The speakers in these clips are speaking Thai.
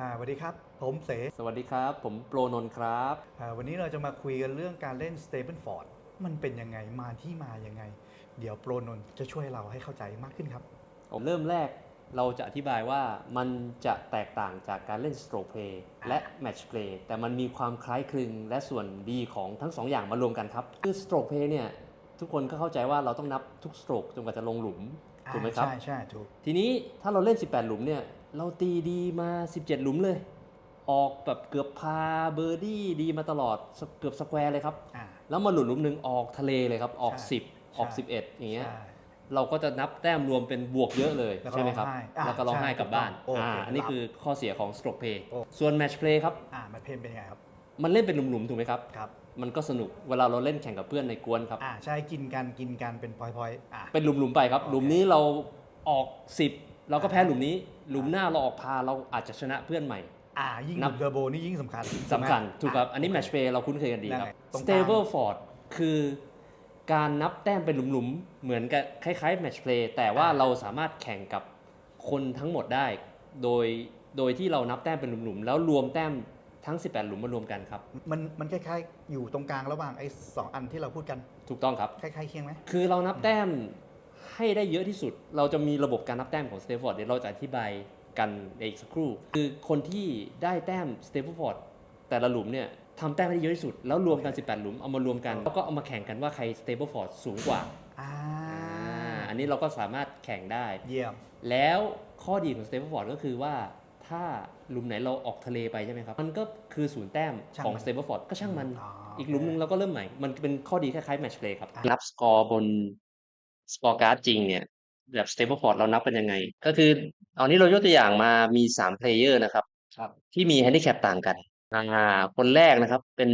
อ่าสวัสดีครับ ผมเสสวัสดีครับ ผมโปรนนท์ครับ อ่าวันนี้เราจะมาคุยกันเรื่องการเล่นสเต p ป e นฟอร์ดมันเป็นยังไงมาที่มายังไง เดี๋ยวโปรนนท์จะช่วยเราให้เข้าใจมากขึ้นครับ เริ่มแรกเราจะอธิบายว่ามันจะแตกต่างจากการเล่น stroke play และ match play แต่มันมีความคล้ายคลึงและส่วนดีของทั้งสองอย่างมารวมกันครับ คือ stroke play เนี่ยทุกคนก็เข้าใจว่าเราต้องนับทุก stroke จนกว่าจะลงหลุม ถูกไหมครับใช่ใช่ถูก ทีนี้ถ้าเราเล่น 18 หลุมเนี่ย เราตีดีมา 17 หลุมเลย ออกแบบเกือบพาเบอร์ดี้ดีมาตลอดเกือบสแควร์เลยครับ อ่า แล้วมาหลุดหลุมหนึ่งออกทะเลเลยครับ ออก ใช่10 ออก ใช่ 11 อย่างเงี้ย ใช่ เราก็จะนับแต้มรวมเป็นบวกเยอะเลยแล้วก็ใช่ไหมครับ ร้องไห้อะแล้วก็ร้องไห้ใช่กลับบ้านถูกต้องอ่าโอเคอันนี้รับคือข้อเสียของ stroke play โอ้ ส่วน match play ครับ อ่ามันเพลงเป็นยังไงครับ มันเล่นเป็นหลุมๆถูกไหมครับ ครับ มันก็สนุกเวลาเราเล่นแข่งกับเพื่อนในกวนครับ อ่า ใช่ กินกัน กินกัน เป็นพอยๆอ่า เป็นหลุมๆไปครับ โอเค หลุมนี้เราออก 10 เราก็แพ้อ่าหลุมนี้ หลุมหน้าเราออกพาเราอาจจะชนะเพื่อนใหม่ อ่ายิ่งหนัลุบมเทอร์โบนี่ยิ่งสำคัญสำคัญไหมถูกครับะอันนี้โเค match play เราคุ้นเคยกันดีครับได้ตรงกลาง stable ford คือการนับแต้มเป็นหลุมๆ เหมือนกับคล้ายๆ match play แต่ว่าอ่าเราสามารถแข่งกับคนทั้งหมดได้ โดยโดยที่เรานับแต้มเป็นหลุมๆ แล้วรวมแต้มทั้ง 18 หลุมมารวมกันครับ มันมันคล้ายๆ อยู่ตรงกลางระหว่างไอ้สองอันที่เราพูดกัน ถูกต้องครับ คล้ายๆเคียงไหม คือเรานับแต้ม ให้ได้เยอะที่สุด เราจะมีระบบการนับแต้มของ s t a f f o r d เดี๋ยวเราจะอธิบายกันในอีกสักครู่ คือคนที่ได้แต้ม s t a f f o r d แต่ละหลุมเนี่ยทำแต้มให้ได้เยอะที่สุด แล้วรวมกัน 18 หลุม เอามารวมกัน แล้วก็เอามาแข่งกันว่าใคร s t a b l e f o r d สูงกว่าอ่าอ่าอันนี้เราก็สามารถแข่งได้ เยี่ยม แล้วข้อดีของ s t a b l e f o r d ก็คือว่าถ้าหลุมไหนเราออกทะเลไปใช่ไหมครับ มันก็คือศูนย์แต้มช่างของมัน s t a b l e f o r d ก็ช่างมัน อ๋ออี อีกหลุมหนึงเราก็เริ่มใหม่ มันเป็นข้อดีคล้ายๆ match play ครับอะนับสกอร์บน สกอร์การ์ดจริงเนี่ยแบบ Stableford เรานับเป็นยังไง ก็คือตอนนี้เรายกตัวอย่างมามี3 player นะครับครับ ที่มี handicap ต่างกันอ่าคนแรกนะครับ เป็น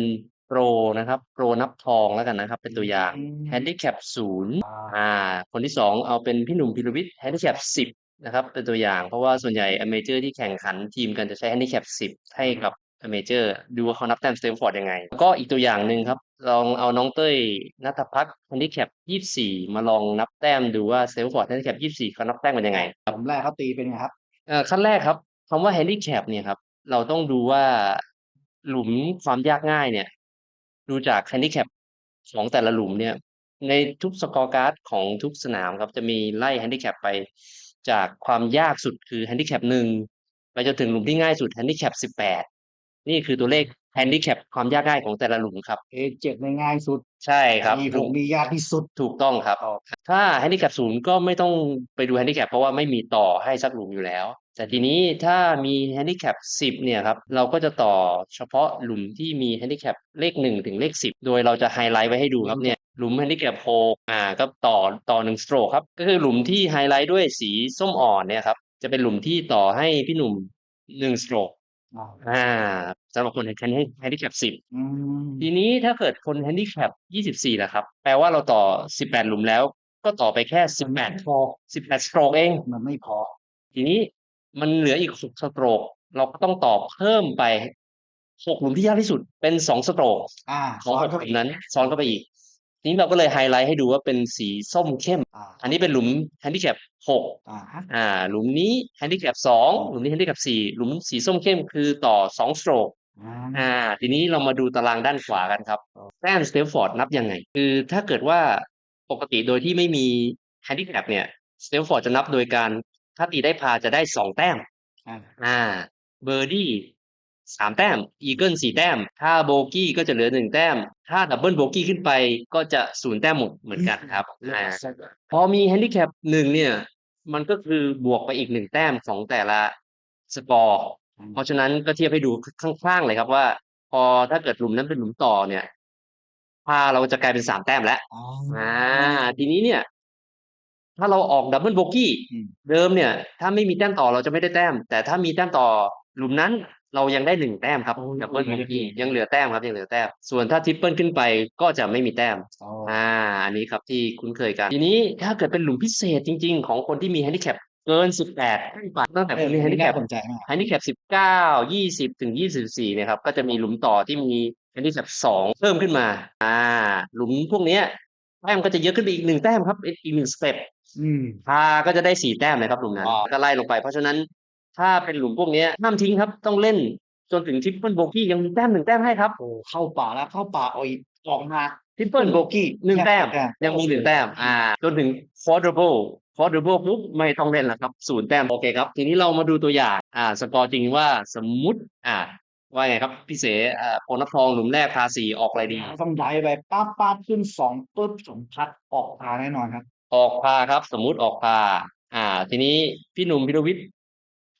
โปรนะครับโปรนับทองแล้วกันนะครับ เป็นตัวอย่างอืม handicap ศูนย์อ่าอ่า คนที่สองเอาเป็นพี่หนุ่มพิรวิทย์ handicap สิบนะครับ เป็นตัวอย่างเพราะว่าส่วนใหญ่ amateur ที่แข่งขันทีมกันจะใช้ handicap สิบให้กับ amateur ดูว่าเขานับแต้ม Stableford ยังไงแล้วก็อีกตัวอย่างหนึ่งครับ ลองเอาน้องเต้ยนัทพัฒน์ handicap ยี่สิบสี่มาลองนับแต้มดูว่า Stableford handicap ยี่สิบสี่เขานับแต้มกันยังไงผมแรกเขาตีเป็นไงครับเอ่อขั้นแรกครับคำว่า handicap เนี่ยครับ เราต้องดูว่าหลุมความยากง่ายเนี่ย ดูจาก handicap ของแต่ละหลุมเนี่ย ในทุกสกอร์การ์ดของทุกสนามครับ จะมีไล่ handicap ไป จากความยากสุดคือ handicap หนึ่งไปจนถึงหลุมที่ง่ายสุด handicap สิบแปด นี่คือตัวเลข handicap ความยากง่ายของแต่ละหลุมครับเอเจ็ดในง่ายสุดใช่ครับมีผมมียากที่สุดถูกต้องครับ ถ้า handicap ศูนย์ก็ไม่ต้องไปดู handicap เพราะว่าไม่มีต่อให้สักหลุมอยู่แล้ว แต่ทีนี้ถ้ามี handicap สิบเนี่ยครับเราก็จะต่อเฉพาะหลุมที่มี handicap เลขหนึ่งถึงเลขสิบโดยเราจะไฮไลท์ไว้ให้ดูครับเนี่ยหลุม handicap หกอ่าก็ต่อต่อหนึ่งสโตรกครับก็คือหลุมที่ไฮไลท์ด้วยสีส้มอ่อนเนี่ยครับจะเป็นหลุมที่ต่อให้พี่หนุ่มหนึ่งสโตรก อ่าสำหรับคนแข่ง handicap สิบอืมทีนี้ถ้าเกิดคน handicap 24ล่ะครับ แปลว่าเราต่อ18หลุมแล้ว ก็ต่อไปแค่18พอ18สโตรกเอง มันไม่พอ ทีนี้มันเหลืออีก6สโตรก เราก็ต้องต่อเพิ่มไป6หลุมที่ยากที่สุดเป็น2สโตรกอ่าของซ้หอนกเข้าหไปลุมนั้นซ้อนเข้าไปอีก นี้เราก็เลยไฮไลท์ให้ดูว่าเป็นสีส้มเข้ม อ่าอันนี้เป็นหลุม handicap 6อ่าฮะอ่า หลุมนี้ handicap 2หลุมนี้ handicap 4หลุมสีส้มเข้มคือต่อ2สโตรก อ่า อ่าทีนี้เรามาดูตารางด้านขวากันครับแต้มสเตลฟอร์ดนับยังไง คือถ้าเกิดว่าปกติโดยที่ไม่มีแฮนดิแคปเนี่ยสเตลฟอร์ดจะนับโดยการถ้าตีได้พาจะได้สองแต้มอ่า อ่าเบอร์ดี้ สามแต้มอีเกิลสี่แต้ม ถ้าโบกี้ก็จะเหลือหนึ่งแต้ม ถ้าดับเบิลโบกี้ขึ้นไปก็จะศูนย์แต้มหมดเหมือนกันครับอ่าพอมีแฮนดิแคปหนึ่งเนี่ย มันก็คือบวกไปอีกหนึ่งแต้มของแต่ละสกอร์เพราะฉะนั้นก็เทียบให้ดูข้างๆเลยครับว่า พอถ้าเกิดหลุมนั้นเป็นหลุมต่อเนี่ยพาเราจะกลายเป็นสามแต้มแล้วอ๋ออ่า ทีนี้เนี่ย ถ้าเราออกดับเบิลโบกี้อืมเดิมเนี่ย ถ้าไม่มีแต้มต่อเราจะไม่ได้แต้ม แต่ถ้ามีแต้มต่อหลุมนั้น เรายังได้หนึ่งแต้มครับดับเบิลโบกี้ยังเหลือแต้มครับยังเหลือแต้มส่วนถ้าทริปเปิลขึ้นไปก็จะไม่มีแต้มอ๋ออ่าอันนี้ครับที่คุ้นเคยกัน ทีนี้ถ้าเกิดเป็นหลุมพิเศษจริง ๆ ของคนที่มีแฮนดิแคปเกิน 18ขึ้นไปตั้งแต่คนมีแฮนดิแคน่าปสนใจมากแฮนดิแคป 19 20 ถึง 24เนี่ยครับก็จะมีหลุมต่อที่มีแฮนดิแคป 2 เพิ่มขึ้นมา อ่า หลุมพวกเนี้ยแต้มก็จะเยอะขึ้นไปอีกหนึ่งแต้มครับอีกหนึ่งสเต็ปอืมพาก็จะได้สี่แต้มเลยครับหลุมนั้นว้าวก็ไล่ลงไป เพราะฉะนั้น ถ้าเป็นหลุมพวกเนี้ยห้ามทิ้งครับ ต้องเล่น จนถึงทริปเปิลโบกี้ยังมีแต้มหนึ่งแต้มให้ครับโอ้เข้าป่าแล้วเข้าป่าเอาอีกออกมาทริปเปิลโบกี้หนึ่งแต้ม ยังมีหนึ่งแต้ม อ่า จนถึง quadruple quadruple ปุ๊บไม่ต้องเล่นแล้วครับศูนย์แต้มโอเคครับ ทีนี้เรามาดูตัวอย่าง อ่า สกอร์จริงว่าสมมุติอ่าว่าไงครับ พี่เสอ่าโพนับทองหลุมแรกพาสี่ออกอะไรดีต้องได้ไปป้าบป้าบขึ้นสองปุ๊บสองพัดออกพาแน่นอนครับ ออกพาครับ สมมุติออกพาอ่า ทีนี้พี่หนุ่มพิรวิทย์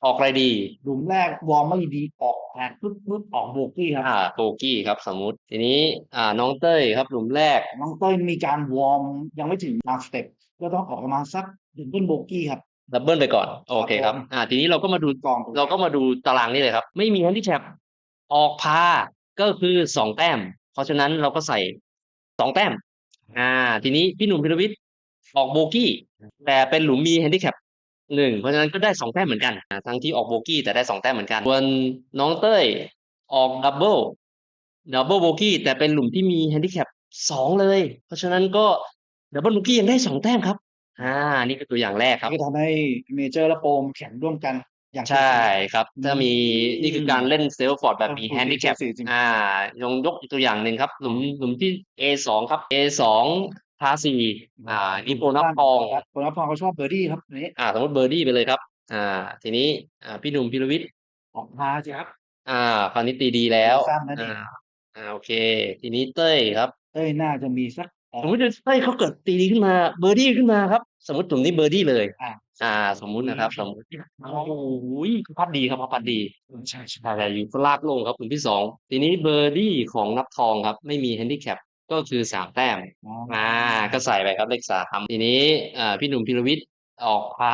ออกอะไรดีหลุมแรกวอร์มไม่ดีออกแผนปุ๊บปุ๊บออกโบกี้ครับอ่าโบกี้ครับสมมุติ ทีนี้อ่าน้องเต้ยครับหลุมแรก น้องเต้ยมีการวอร์มยังไม่ถึงตามสเต็ปก็ต้องออกประมาณสักถึงต้นโบกี้ครับดับเบิลไปก่อนโอเคครับผมอ่าทีนี้เราก็มาดูกองเราก็มาดูตารางนี่เลยครับ ไม่มีแฮนดิแคปออกพาก็คือสองแต้ม เพราะฉะนั้นเราก็ใส่สองแต้ม อ่า ทีนี้พี่หนุ่มพิรวิทย์ออกโบกี้ แต่เป็นหลุมมีแฮนดิแคป หนึ่งเพราะฉะนั้นก็ได้สองแต้มเหมือนกันอ่าทั้งที่ออกโบกี้แต่ได้สองแต้มเหมือนกันส่วนน้องเต้ยออกดับเบิลดับเบิลโบกี้แต่เป็นหลุมที่มีแฮนดิแคปสองเลย เพราะฉะนั้นก็ดับเบิลโบกี้ยังได้สองแต้มครับ อ่า นี่คือตัวอย่างแรกครับก็ทำให้เมเจอร์และโปรมแข่งร่วมกันอย่างใช่ครับ ถ้ามีอืมนี่คือการเล่นเซลฟอร์ดแบบมีเออแฮนดิแคปจริงๆอ่ายงยกอีกตัวอย่างหนึ่งครับ หลุมหลุมที่ A สองครับ A สอง พาสี่อ่านี่โปรนับทองโปรนับทองเขาชอบเบอร์ดี้ครับอันนี้อ่าสมมติเบอร์ดี้ไปเลยครับ อ่า ทีนี้อ่าพี่หนุ่มพิรวิทย์ออกพาสิครับ อ่าคราวนี้ตีดีแล้วสั้นนะดิอ่าอ่าโอเค ทีนี้เต้ยครับ เต้ยน่าจะมีสักออกสมมติเต้ยเขาเกิดตีดีขึ้นมาเบอร์ดี้ขึ้นมาครับ สมมติกลุ่มนี้เบอร์ดี้เลยอ่าอ่า สมมุตินะครับ สมมติโอ้โหเขาพัดดีครับเขาพัดดีใช่ใช่ใช่ใช่อยู่ลากลงครับกลุ่มที่สองทีนี้เบอร์ดี้ของนับทองครับ ไม่มีแฮนดิแคป ก็คือสามแต้มอ๋ออ่าก็ใส่ไปครับเลขสามทีนี้อ่าพี่หนุ่มพิรวิทย์ออกพา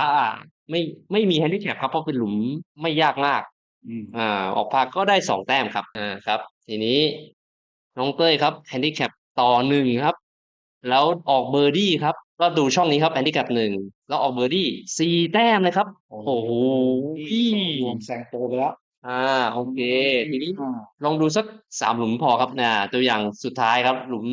ไม่ไม่มีแฮนดิแคปครับเพราะเป็นหลุมไม่ยากมากอืมอ่าออกพาก็ได้สองแต้มครับอ่าครับ ทีนี้น้องเต้ยครับแฮนดิแคปต่อหนึ่งครับ แล้วออกเบอร์ดี้ครับก็ดูช่องนี้ครับแฮนดิแคปหนึ่งแล้วออกเบอร์ดี้สี่แต้มเลยครับ โอ้โหรวมแซงโปรไปแล้ว อ่าโอเค ทีนี้อ่าลองดูสักสามหลุมพอครับนะตัวอย่างสุดท้ายครับ หลุม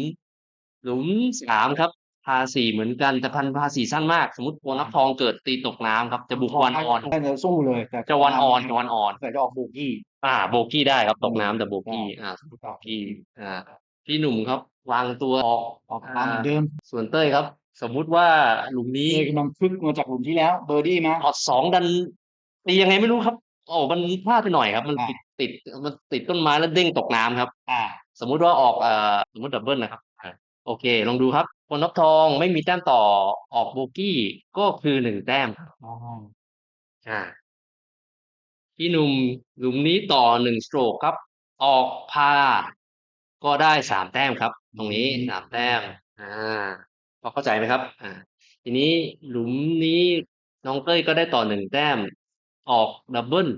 หลุมสามครับ พาสี่เหมือนกัน แต่พันพาสี่สั้นมาก สมมติโพนับทองเกิดตีตกน้ำครับ จะบุกวันออนได้จะสู้เลย แต่จะวันออน จะวันออนแต่จะออกโบกี้ อ่า โบกี้ได้ครับ ตกน้ำแต่โบกี้ได้อ่าโบกี้ อ่า พี่หนุ่มครับ วางตัวออก ออกมาเหมือนเดิมส่วนเต้ยครับ สมมุติว่าหลุมนี้เอกมันพึกมาจากหลุมที่แล้ว เบอร์ดี้มาออดสองดันตียังไงไม่รู้ครับ โอ้มันพลาดไปหน่อยครับ มันอ่าติดติดมันติดต้นไม้แล้วเด้งตกน้ำครับ อ่า สมมุติว่าออกเอ่อสมมติดับเบิลนะครับอะโอเค ลองดูครับคนนับทองไม่มีแต้มต่อออกโบกี้ก็คือหนึ่งแต้มครับอ๋ออ่า พี่หนุ่มหลุมนี้ต่อหนึ่งสโตรกครับ ออกพา ก็ได้สามแต้มครับ ตรงนี้สามแต้ม อ่าพอเข้าใจไหมครับ อ่า ทีนี้หลุมนี้น้องเต้ยก็ได้ต่อหนึ่งแต้ม ออกดับเบิล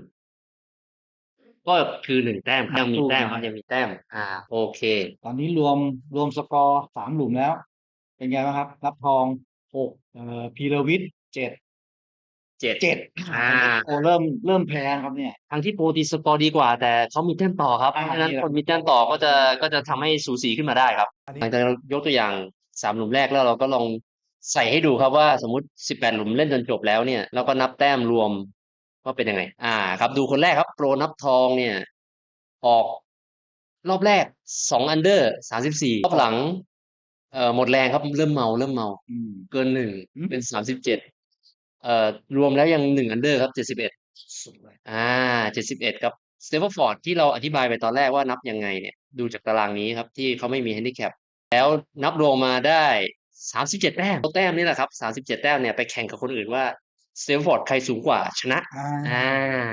ก็คือหนึ่งแต้มครับยังมีแต้มครับยังมีแต้ม อ่า โอเค ตอนนี้รวมรวมสกอร์สามหลุมแล้ว เป็นไงบ้างครับ รับทองหกเอ่อพีรวิทย์เจ็ดเจ็ดเจ็ดอ่าโอ้เริ่มเริ่มแพ้นะครับเนี่ยทั้งที่โปรตีสกอร์ดีกว่า แต่เขามีแต้มต่อครับเพอ่าราะฉะนั้นนี่แหละคนมีแต้มต่อก็จะก็จะทำให้สูสีขึ้นมาได้ครับอันนี้หลังจากเรายกตัวอย่างสามหลุมแรกแล้วเราก็ลองใส่ให้ดูครับว่าสมมติสิบแปดหลุมเล่นจนจบแล้วเนี่ยเราก็นับแต้มรวม ว่าเป็นยังไง อ่า ครับดูคนแรกครับ โปรนับทองเนี่ย ออกรอบแรกสองอันเดอร์สามสิบสี่รอบหลัง เอ่อหมดแรงครับเริ่มเมาเริ่มเมาอืมเกินหนึ่งอืมเป็นสามสิบเจ็ดเอ่อรวมแล้วยังหนึ่งอันเดอร์ครับเจ็ดสิบเอ็ดสุดเลยอ่าเจ็ดสิบเอ็ดครับสเตฟฟอร์ดที่เราอธิบายไปตอนแรกว่านับยังไงเนี่ยดูจากตารางนี้ครับ ที่เขาไม่มีแฮนดิแคปแล้วนับรวมมาได้สามสิบเจ็ดแต้มแต้มนี่แหละครับสามสิบเจ็ดแต้มเนี่ยไปแข่งกับคนอื่นว่าส เตฟฟอร์ดใครสูงกว่าชนะอ่าอ่า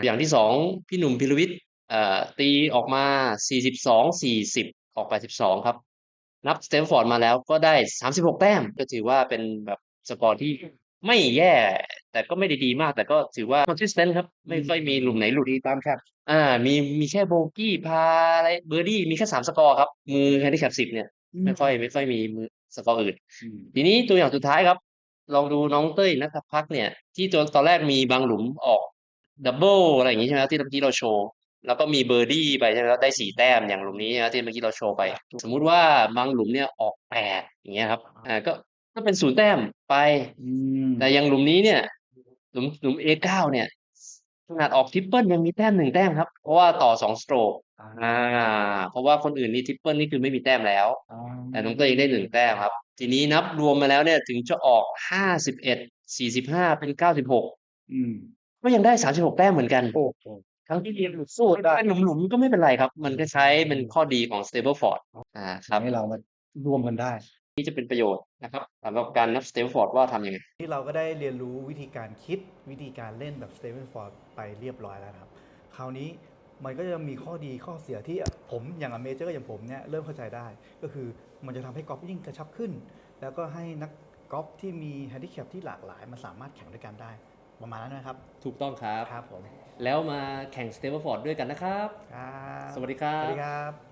อย่างที่สองพี่หนุ่มพิรวิทย์เอ่อตีออกมาสี่สิบสองสี่สิบออกไปสิบสองครับ นับสเตมฟอร์ดมาแล้วก็ได้สามสิบหกแต้ม ก็ถือว่าเป็นแบบสกอร์ที่ไม่แย่ แต่ก็ไม่ได้ดีมาก แต่ก็ถือว่า consistent ครับ ไม่ค่อยมีหลุมไหนหลุดดีตามแคปอ่า มีมีแค่โบกี้พาอะไรเบอร์ดี้มีแค่สามสกอร์ครับ มือแฮนดิแคปสิบเนี่ย ไม่ค่อยไม่ค่อยมีมือสกอร์อื่นอืมทีนี้ตัวอย่างสุดท้ายครับ ลองดูน้องเต้ยนัทพักเนี่ย ที่ตัวตอนแรกมีบางหลุมออกดับเบิลอะไรอย่างงี้ใช่ไหมครับที่เมื่อกี้เราโชว์แล้วก็มีเบอร์ดี้ไปใช่ไหมครับได้สี่แต้มอย่างหลุมนี้นะที่เมื่อกี้เราโชว์ไป สมมุติว่าบางหลุมเนี่ยออกแปดอย่างเงี้ยครับอ่าก็ก็เป็นศูนย์แต้มไปอืมแต่อย่างหลุมนี้เนี่ย หลุมหลุม A9 เนี่ยขนาดออกทริปเปิลยังมีแต้มหนึ่งแต้มครับ เพราะว่าต่อสองสโตรกอ่า เพราะว่าคนอื่นนี่ทริปเปิลนี่คือไม่มีแต้มแล้วอ่าแต่น้องเต้ยยังได้หนึ่งแต้มครับ ทีนี้นับรวมมาแล้วเนี่ยถึงจะออกห้าสิบเอ็ดสี่สิบห้าเป็นเก้าสิบหกอืมก็ยังได้สามสิบหกแต้มเหมือนกันโอ้โหทั้งที่เรียนสู้เป็นหลุมๆก็ไม่เป็นไรครับ มันก็ใช้เป็นข้อดีของ Stableford อ่าครับให้เรามารวมกันได้ที่จะเป็นประโยชน์นะครับสำหรับการนับ Stableford ว่าทำยังไงที่เราก็ได้เรียนรู้วิธีการคิดวิธีการเล่นแบบ s t a b l e f o r d ไปเรียบร้อยแล้วนะครับ คราวนี้ มันก็จะมีข้อดีข้อเสียที่ผมอย่างอเมเจอร์อย่างผมเนี่ยเริ่มเข้าใจได้ ก็คือมันจะทำให้กอล์ฟยิ่งกระชับขึ้น แล้วก็ให้นักกอล์ฟที่มีแฮนดิแคปที่หลากหลายมันสามารถแข่งด้วยกันได้ ประมาณนั้นนะครับ ถูกต้องครับครับผมแล้วมาแข่ง Stableford ด้วยกันนะครับ ครับ สวัสดีครัสบวัสดีครับ